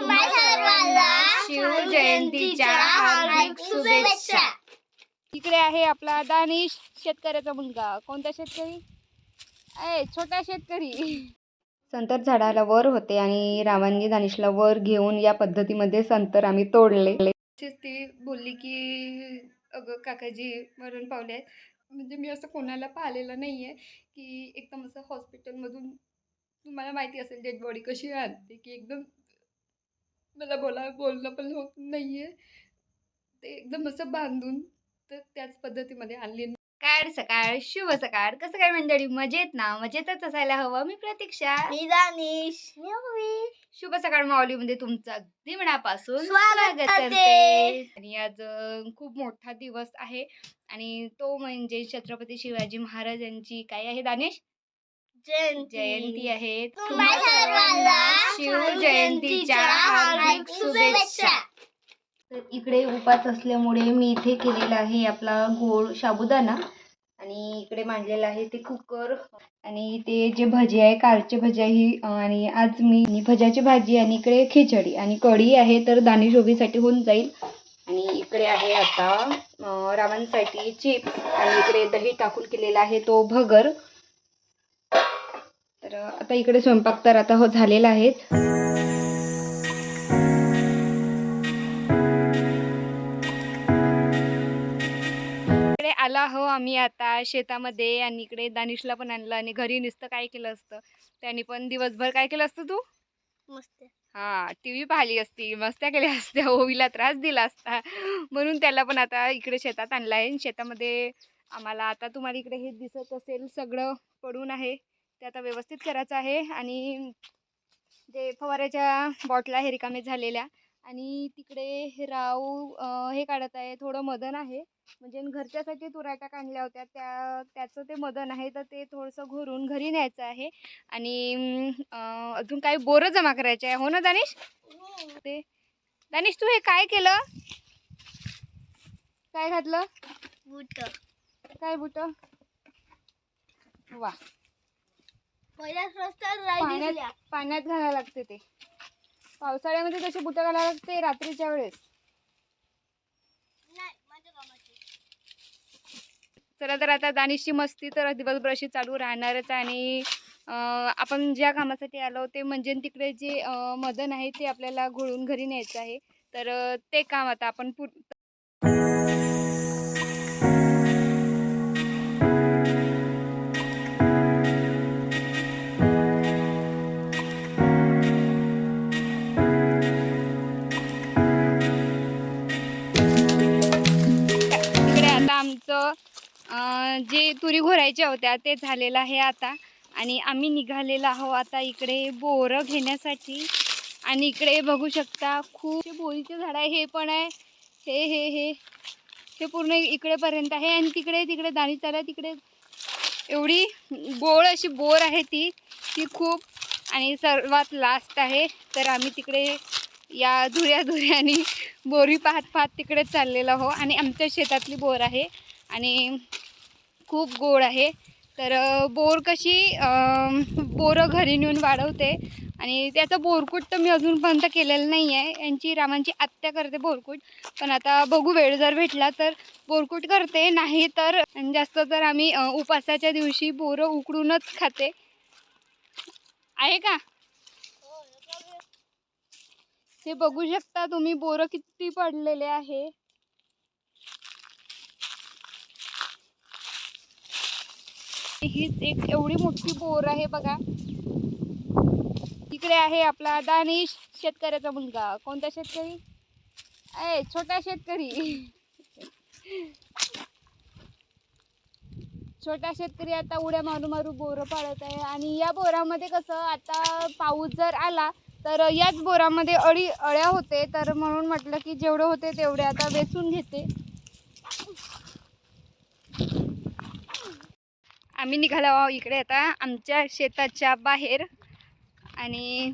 तुम्हा सर्वांना शिवजयंतीच्या हार्दिक शुभेच्छा. इकडे आहे आपला दानिश शेतकऱ्याचा मुलगा. कोणता शेतकरी? आहे छोटा शेतकरी. संतर झाडाला वर होते आणि रामांनी दानिशला वर घेऊन या पद्धतीमध्ये संतर आम्ही तोडले. ती बोलली की अगं काकाजी मरण पावले आहेत. म्हणजे मी असं कोणाला पाहिलेलं नाही आहे की एकदम असं हॉस्पिटलमधून तुम्हाला माहिती असेल डेड बॉडी कशी आणते की एकदम मला बोला बोलणं पण होत नाही आहे ते एकदम असं बांधून तर त्याच पद्धतीमध्ये आणली. सकाळ सकाळ शुभ सकाळ. कसं काय मंडळी? मजेत ना? मजेतच असायला हवं? मी प्रतीक्षा. मी दानिश शुभ सकाळ माऊलीमध्ये तुमचं अगदी मनापासून स्वागत स्वागत करते. करते. आणि आज अं, खूप मोठा दिवस आहे. आणि तो म्हणजे छत्रपती शिवाजी महाराजांची काय आहे दानेश? जयंती. आहे. हार्दिक शुभेच्छा. तर इकडे उपास असल्यामुळे मी इथे केलेला आहे आपला गोड साबुदाणा आणि इकडे मांडलेला आहे ते कुकर. आणि ते जे भजी आहे कारचे भजी ही, आणि आज मी भज्याची भाजी आणि इकडे खिचडी. आणि कढी आहे तर दाणीशोभीसाठी होऊन जाईल. आणि इकडे आहे आता रामांसाठी चिप्स. आणि इकडे दही टाकून केलेला आहे तो भगर. तर आता इकडे स्वयंपाक तर आता हो झालेला इकडे आला हो आम्ही आता शेतामध्ये आणि इकडे दानिशला पण आणलं आणि घरी नुसतं काय केलं असतं. त्यांनी पण दिवसभर काय केलं असतं तू? मस्त. हा टी व्ही पाहिली असती. मस्त्या केल्या असत्या. ओवीला त्रास दिला असता. म्हणून त्याला पण आता इकडे शेतात आणलं आहे. शेतामध्ये आम्हाला आता तुम्हाला इकडे हे दिसत असेल सगळं पडून आहे. ते आता व्यवस्थित करायचं आहे आणि जे फवाऱ्याच्या बॉटला हे रिकामे झालेल्या आणि तिकडे राव हे काढत आहे. थोडं मदन आहे. म्हणजे घरच्यासाठी तुराट्या काढल्या होत्या. त्या त्याचं ते मदन आहे तर ते थोडंसं घरून घरी न्यायचं आहे. आणि अजून काही बोरं जमा करायचे आहे. हो ना दानिश? ते दानिश तू हे काय केलं? काय घातलं? बुट. काय बुट? वा. पाण्यात. पाण्यात घालायला लागते ते. पावसाळ्यामध्ये तशी बुटं घालायला लागते रात्रीच्या वेळेस. चला तर आता दानिशची मस्ती तर दिवसभर अशी चालू राहणारच आहे आणि आपण ज्या कामासाठी आलो ते म्हणजे तिकडे जे मदन आहे ते आपल्याला घोळून घरी न्यायचं आहे. तर ते काम आता आपण पु तुरी होत्या ते झालेलं आहे आता. आणि आम्ही निघालेलो आहो आता इकडे बोरं घेण्यासाठी. आणि इकडे बघू शकता खूप बोरीचे झाड आहे हे पण आहे. हे हे हे. हे पूर्ण इकडेपर्यंत आहे आणि तिकडे तिकडे दाणी चाला तिकडे एवढी गोळ अशी बोर आहे ती ती खूप. आणि सर्वात लास्ट आहे. तर आम्ही तिकडे या धुऱ्या धुऱ्याने बोरी पाहत पाहत तिकडे चाललेलो आहो आणि आमच्या शेतातली बोर आहे. आणि खूप गोड आहे. तर बोर कशी बोरं घरी नेऊन वाढवते आणि त्याचं बोरकूट तर मी अजूनपर्यंत केलेलं नाही आहे यांची रामांची आत्या करते बोरकूट. पण आता बघू वेळ जर भेटला तर बोरकूट करते. नाही तर जास्त तर आम्ही उपासाच्या दिवशी बोरं उकडूनच खाते. आहे का? हे बघू शकता तुम्ही बोरं किती पडलेले आहे. हीच एक एवढी मोठी बोर आहे बघा. इकडे आहे आपला दानिश शेतकऱ्याचा मुलगा. कोणता शेतकरी? ए छोटा शेतकरी. छोटा शेतकरी आता उड्या मारू मारू बोरं पाळत आहे. आणि या बोरामध्ये कसं आता पाऊस जर आला तर याच बोरामध्ये अळी अळ्या होते. तर म्हणून म्हटलं की जेवढे होते तेवढे आता वेचून घेते. आम्ही निघालो आहोत इकडे आता आमच्या शेताच्या बाहेर. आणि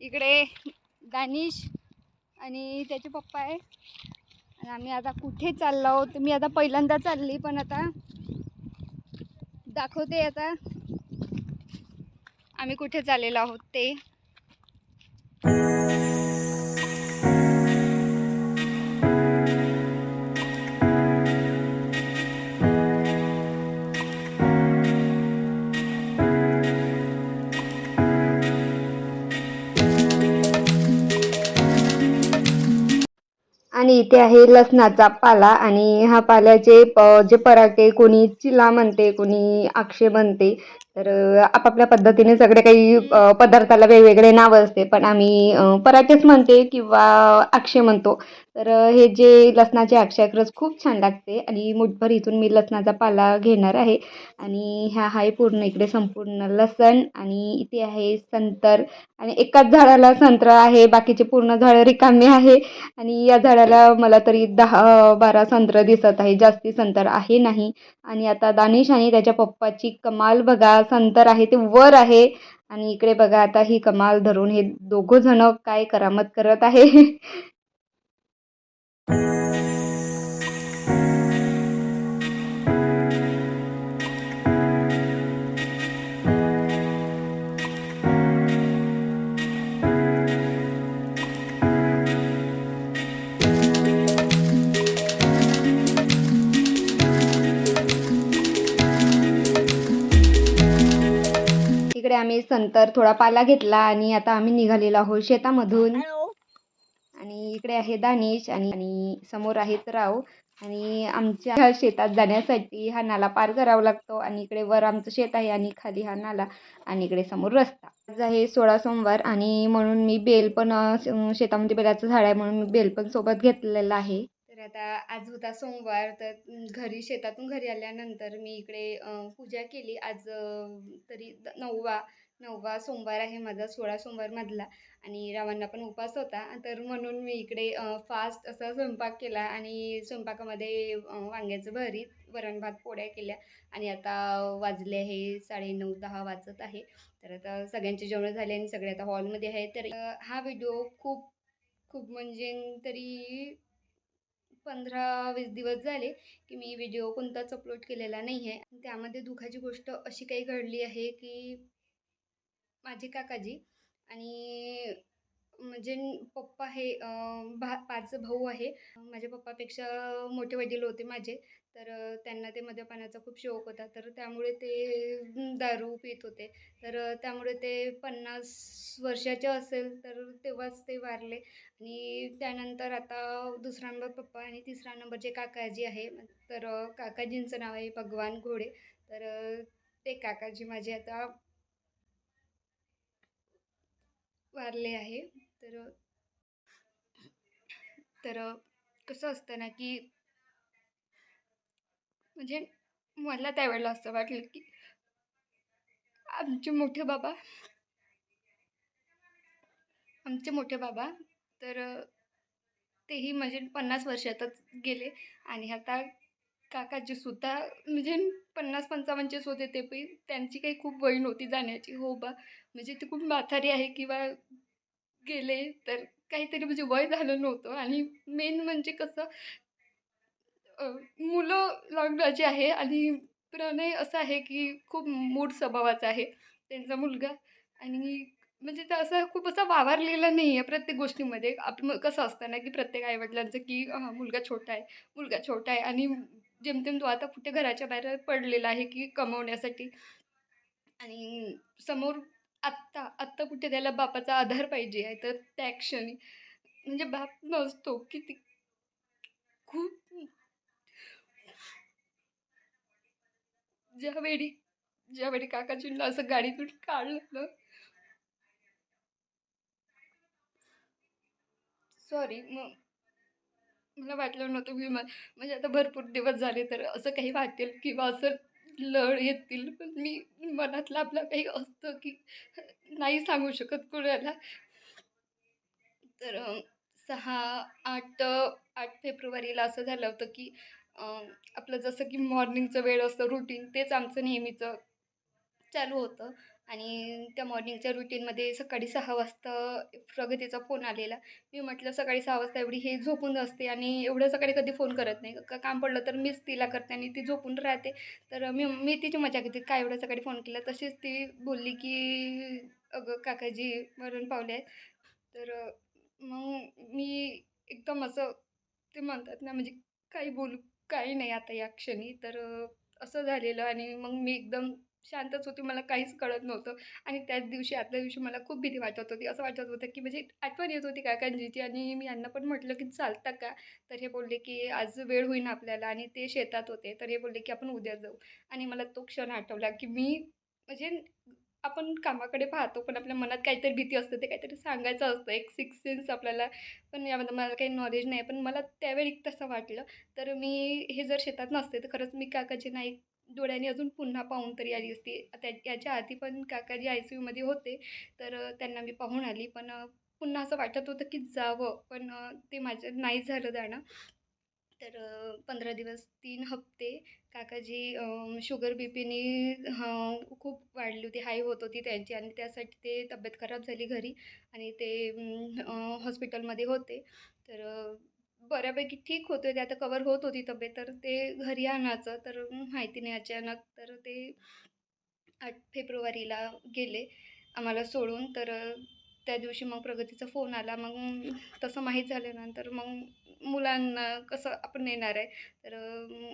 इकडे दानिश आणि त्याचे पप्पा आहे. आणि आम्ही आता कुठे चाललो आहोत? मी आता पहिल्यांदा चालली पण आता दाखवते आता आम्ही कुठे चाललेलो आहोत ते. आणि इथे आहे लसणाचा पाला आणि हा पाल्याचे जे पराठे कोणी चिला म्हणते कोणी आक्षे म्हणते तर आपापल्या पद्धतीने सगळे काही पदार्थाला वेगवेगळे नाव असते. पण आम्ही पराठेच म्हणते किंवा आक्षे म्हणतो. तर हे जे लसणाचे अक्षयक्रस खूप छान लागते आणि मुठभर इथून मी लसणाचा पाला घेणार आहे. आणि ह्या आहे पूर्ण इकडे संपूर्ण लसण आणि इथे आहे संतर आणि एकाच झाडाला संत्र आहे बाकीचे पूर्ण झाडं रिकामे आहे. आणि या झाडाला मला तरी दहा बारा संत्र दिसत आहे जास्ती संतर आहे नाही. आणि आता दानिश आणि त्याच्या पप्पाची कमाल बघा संतर आहे ते वर आहे. आणि इकडे बघा आता ही कमाल धरून हे दोघं जण काय करामत करत आहे. तिकडे आम्ही संतर थोडा पाला घेतला आणि आता आम्ही निघालेलो आहोत शेतामधून. आणि इकडे आहे दानिश आणि आणि समोर आहेत राव. आणि आमच्या शेतात जाण्यासाठी हा नाला पार करावा लागतो आणि इकडे वर आमचं शेत आहे आणि खाली हा नाला आणि इकडे समोर रस्ता. आज आहे सोळा सोमवार आणि म्हणून मी बेल पण शेतामध्ये बेलाचं झाड आहे म्हणून मी बेल पण सोबत घेतलेलं आहे. तर आता आज होता सोमवार तर घरी शेतातून घरी आल्यानंतर मी इकडे पूजा केली. आज तरी नववा नववा सोमवार आहे माझा सोळा सोमवारमधला. आणि रावांना पण उपवास होता. तर म्हणून मी इकडे फास्ट असा स्वयंपाक केला आणि स्वयंपाकामध्ये वांग्याचं भरीत वरण भात पोळ्या केल्या. आणि आता वाजले आहे साडे नऊ दहा वाजत आहे. तर आता सगळ्यांचे जेवण झाले आणि सगळे आता हॉलमध्ये आहे तर हा व्हिडिओ खूप खूप म्हणजे तरी पंधरा वीस दिवस झाले की मी व्हिडिओ कोणताच अपलोड केलेला नाही आहे त्यामध्ये दुःखाची गोष्ट अशी काही घडली आहे की माझे काकाजी आणि म्हणजे पप्पा हे भा पाच भाऊ आहे. माझ्या पप्पापेक्षा मोठे वडील होते माझे. तर त्यांना ते मद्यपानाचा खूप शौक होता. तर त्यामुळे ते दारू पित होते. तर त्यामुळे ते पन्नास वर्षाचे असेल तर तेव्हाच ते वारले. आणि त्यानंतर आता दुसरा नंबर पप्पा आणि तिसरा नंबर जे काकाजी आहे तर काकाजींचं नाव आहे भगवान घोडे. तर ते काकाजी माझे आता वारले आहे. तर तर कसं असतं ना की म्हणजे मला त्यावेळेला असं वाटलं की आमचे मोठे बाबा आमचे मोठे बाबा तर तेही म्हणजे पन्नास वर्षातच गेले आणि आता काकाजी सुद्धा म्हणजे पन्नास पंचावन्नचेच होते ते पण त्यांची काही खूप वय नव्हती जाण्याची. हो बा. म्हणजे ते खूप म्हातारी आहे किंवा गेले तर काहीतरी म्हणजे वय झालं नव्हतं. आणि मेन म्हणजे कसं मुलं लग्नाची आहे आणि प्रणय असा आहे की खूप मूड स्वभावाचा आहे त्यांचा मुलगा. आणि म्हणजे ते असं खूप असा वावरलेला नाही आहे प्रत्येक गोष्टीमध्ये. आप कसं असतं ना की प्रत्येक आईवडिलांचं की हा मुलगा छोटा आहे मुलगा छोटा आहे. आणि जेमतेम तो आता कुठे घराच्या बाहेर पडलेला आहे की कमवण्यासाठी. आणि समोर आत्ता आत्ता कुठे त्याला बापाचा आधार पाहिजे आहे तर त्या क्षणी म्हणजे बाप नसतो किती खूप ज्यावेळी ज्यावेळी काकाजींना असं गाडीतून काढलं. सॉरी मग मला वाटलं नव्हतं मी म्हणजे आता भरपूर दिवस झाले तर असं काही वाटेल किंवा असं लढ येतील पण मी मनातलं आपलं काही असतं की नाही सांगू शकत कोणाला. तर सहा आठ आठ फेब्रुवारीला असं झालं होतं की आपलं जसं की मॉर्निंगचं वेळ असतं रुटीन तेच आमचं नेहमीचं चालू होतं. आणि त्या मॉर्निंगच्या रुटीनमध्ये सकाळी सहा वाजता प्रगतीचा फोन आलेला. मी म्हटलं सकाळी सहा वाजता एवढी हे झोपून असते आणि एवढं सकाळी कधी फोन करत नाही. का काम पडलं तर मीच तिला करते आणि ती झोपून राहते. तर मी मी तिची मजा घेते. काय एवढं सकाळी फोन केला? तशीच ती बोलली की अगं काकाजी मरण पावले आहेत. तर मग मी एकदम असं ते म्हणतात ना म्हणजे काही बोलू काही नाही आता या क्षणी. तर असं झालेलं आणि मग मी एकदम शांतच होती मला काहीच कळत नव्हतं. आणि त्याच दिवशी आदल्या दिवशी मला खूप भीती वाटत होती. असं वाटत होतं की म्हणजे आठवण येत होती काकांजीची आणि मी यांना पण म्हटलं की चालतं का? तर हे बोलले की आज वेळ होईन आपल्याला आणि ते शेतात होते. तर हे बोलले की आपण उद्या जाऊ. आणि मला तो क्षण आठवला की मी म्हणजे आपण कामाकडे पाहतो पण आपल्या मनात काहीतरी भीती असते. ते काहीतरी सांगायचं असतं. एक सिक्स सेन्स आपल्याला. पण यामध्ये मला काही नॉलेज नाही. पण मला त्यावेळी तसं वाटलं. तर मी हे जर शेतात नसते तर खरंच मी काकाजी नाही डोळ्याने अजून पुन्हा पाहून तरी आली असती. त्या याच्या आधी पण काकाजी आय सी यूमध्ये होते. तर त्यांना मी पाहून आली. पण पुन्हा असं वाटत होतं की जावं. पण ते माझं नाही झालं जाणं. तर पंधरा दिवस तीन हप्ते काकाजी शुगर बी पीने खूप वाढली होती. हाय होत होती त्यांची. आणि त्यासाठी ते तब्येत खराब झाली घरी. आणि ते हॉस्पिटलमध्ये होते. तर बऱ्यापैकी ठीक होते ते आता कवर होत होती तब्येत तर ते घरी आणायचं तर माहिती नाही अचानक तर ते आठ फेब्रुवारीला गेले आम्हाला सोडून तर त्या दिवशी मग प्रगतीचा फोन आला. मग तसं माहीत झाल्यानंतर मग मुलांना कसं आपण नेणार आहे? तर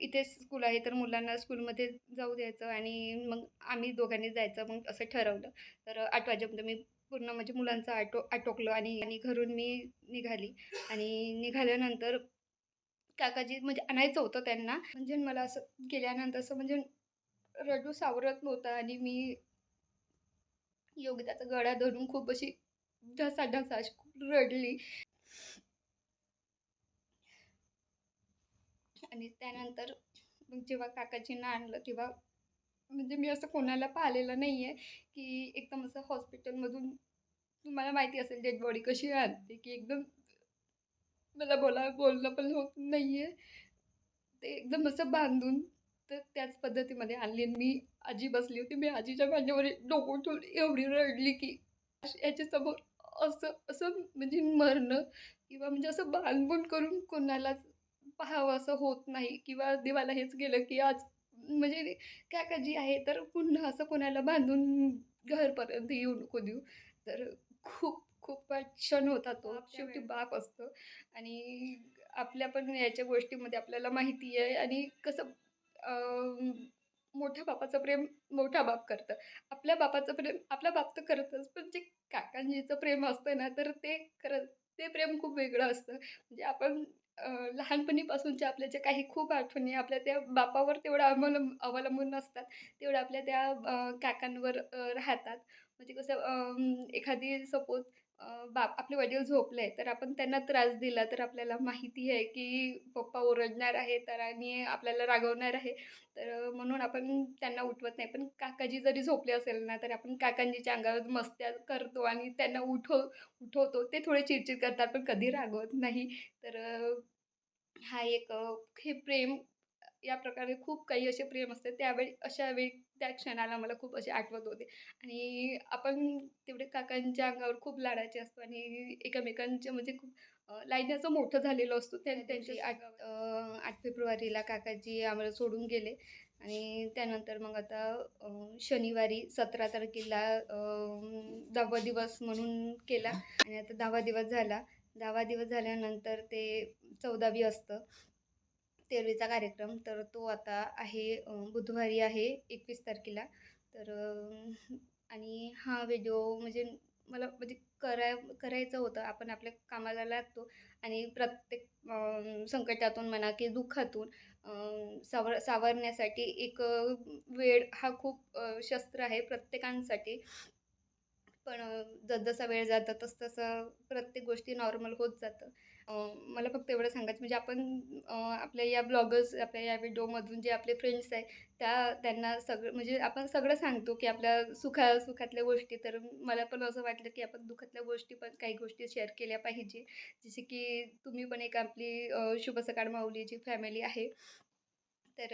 इथे इथेच स्कूल आहे तर मुलांना स्कूलमध्ये जाऊ द्यायचं आणि मग आम्ही दोघांनी जायचं मग असं ठरवलं. तर आठ वाजेपर्यंत मी पूर्ण म्हणजे मुलांचं आटो आटोकलं आणि आणि घरून मी निघाली. आणि निघाल्यानंतर काकाजी म्हणजे आणायचं होतं त्यांना. म्हणजे मला असं गेल्यानंतर असं म्हणजे रडू सावरत नव्हता आणि मी योगदाचा गळा धरून खूप अशी ढसा ढसा खूप रडली. आणि त्यानंतर मग जेव्हा काकाजींना आणलं तेव्हा म्हणजे मी असं कोणाला पाहिलेलं नाही आहे की एकदम असं हॉस्पिटलमधून तुम्हाला माहिती असेल डेड बॉडी कशी आणते की एकदम मला बोला बोलणं पण होत नाही आहे ते एकदम असं बांधून तर त्याच पद्धतीमध्ये आणली आणि मी आजी बसली होती. मी आजीच्या माझ्यावर डोकं ठेवून एवढी रडली की याच्यासमोर असं असं म्हणजे मरणं किंवा म्हणजे असं बांधून करून कोणालाच पाहावं असं होत नाही किंवा देवाला हेच गेलं की आज म्हणजे काकाजी आहे तर पुन्हा असं कोणाला बांधून घरपर्यंत येऊ नको देऊ. तर खूप खूप क्षण होता तो. शेवटी बाप असतो आणि आपल्या पण याच्या गोष्टीमध्ये आपल्याला माहिती आहे आणि कसं मोठ्या बापाचं प्रेम मोठा बाप करतं. आपल्या बापाचं प्रेम आपला बाप तर करतच पण जे काकांजीचं प्रेम असतं ना तर ते खरं ते प्रेम खूप वेगळं असतं. म्हणजे आपण लहानपणीपासूनच्या आपल्या ज्या काही खूप आठवणी आपल्या त्या बापावर तेवढं अवलंब अवलंबून नसतात. तेवढं आपल्या त्या काकांवर राहतात. म्हणजे कसं एखादी सपोज बाप आपले वडील झोपले तर आपण त्यांना त्रास दिला तर आपल्याला माहिती आहे की पप्पा ओरडणार आहे तर आणि आपल्याला रागवणार आहे. तर म्हणून आपण त्यांना उठवत नाही. पण काकाजी जरी झोपले असेल ना तर आपण काकांजीच्या अंगावर मस्त्या करतो आणि त्यांना उठव उठवतो. ते थोडे चिडचिड करतात पण कधी रागवत नाही. तर हा एक हे प्रेम या प्रकारे खूप काही असे प्रेम असते त्यावेळी अशा वेळी त्या क्षणाला मला खूप असे आठवत होते. आणि आपण तेवढे काकांच्या अंगावर खूप लाडाचे असतो आणि एकमेकांच्या म्हणजे खूप लाईनीचं मोठं झालेलं असतो त्या त्यांची आठ आठ फेब्रुवारीला काकाजी आम्हाला सोडून गेले. आणि त्यानंतर मग आता शनिवारी सतरा तारखेला दहावा दिवस म्हणून केला. आणि आता दहावा दिवस झाला. दहावा दिवस झाल्यानंतर ते चौदावी असतं. तेरवीचा कार्यक्रम. तर तो आता आहे बुधवारी आहे एकवीस तारखेला. तर आणि हा व्हिडिओ म्हणजे मला म्हणजे कराय करायचं होतं. आपण आपल्या कामाला लागतो आणि प्रत्येक संकटातून म्हणा की दुःखातून सावर सावरण्यासाठी एक वेळ हा खूप शस्त्र आहे प्रत्येकांसाठी. पण जसजसा वेळ जातो तसतसं प्रत्येक गोष्टी नॉर्मल होत जातं. मला फक्त एवढं सांगायचं म्हणजे आपण आपल्या या ब्लॉगर्स आपल्या या व्हिडिओमधून जे आपले फ्रेंड्स आहे त्या त्यांना सगळं म्हणजे आपण सगळं सांगतो की आपल्या सुखा सुखातल्या गोष्टी. तर मला पण असं वाटलं की आपण दुःखातल्या गोष्टी पण काही गोष्टी शेअर केल्या पाहिजे. जसे की तुम्ही पण एक आपली शुभ सकाळ माऊलीची फॅमिली आहे. तर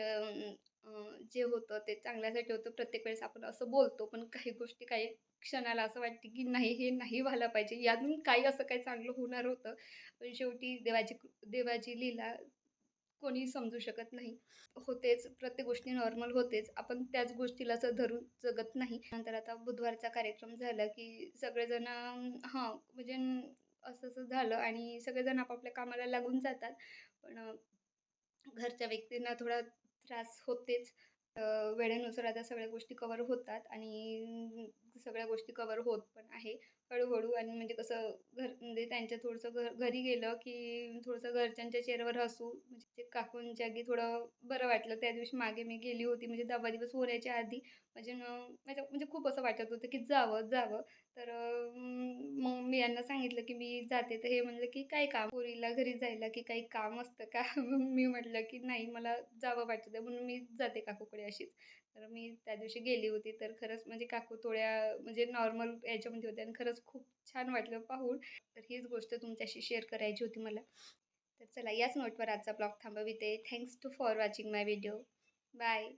जे होतं ते चांगल्यासाठी होतं. प्रत्येक वेळेस आपण असं बोलतो पण काही गोष्टी काही क्षणाला असं वाटते की नाही हे नाही व्हायला पाहिजे. यातून काही असं काही चांगलं होणार होतं. पण शेवटी देवाची देवाची लीला कोणी समजू शकत नाही. होतेच प्रत्येक गोष्टी नॉर्मल होतेच. आपण त्याच गोष्टीला असं धरून जगत नाही. नंतर आता बुधवारचा कार्यक्रम झाला की सगळेजण हां म्हणजे असं असं झालं आणि सगळेजण आपापल्या कामाला लागून जातात. पण घरच्या व्यक्तींना थोडा त्रास होतेच. वेळेनुसार आता सगळ्या गोष्टी कवर होतात आणि सगळ्या गोष्टी कवर होत पण आहे. हळूहळू आणि म्हणजे कसं घर म्हणजे त्यांच्या थोडंसं घर घरी गेलं की थोडंसं घरच्यांच्या चेहऱ्यावर हसू म्हणजे ते काकूंच्या आगी थोडं बरं वाटलं. त्या दिवशी मागे मी गेली होती म्हणजे दहा दिवस होण्याच्या आधी. म्हणजे न माझ्या म्हणजे खूप असं वाटत होतं की जावं जावं. तर मग मी यांना सांगितलं की मी जाते. तर हे म्हणलं की काय काम? पोरीला घरी जायला की काही काम असतं का? मग मी म्हटलं की नाही मला जावं वाटतं म्हणून मी जाते काकूकडे अशीच. तर मी त्या दिवशी गेली होती तर खरंच म्हणजे काकू थोड्या म्हणजे नॉर्मल याच्यामध्ये होत्या आणि खरंच खूप छान वाटलं पाहून. तर हीच गोष्ट तुमच्याशी शेअर करायची होती मला. तर चला याच नोटवर आजचा blog थांबविते. Thanks to for watching my video bye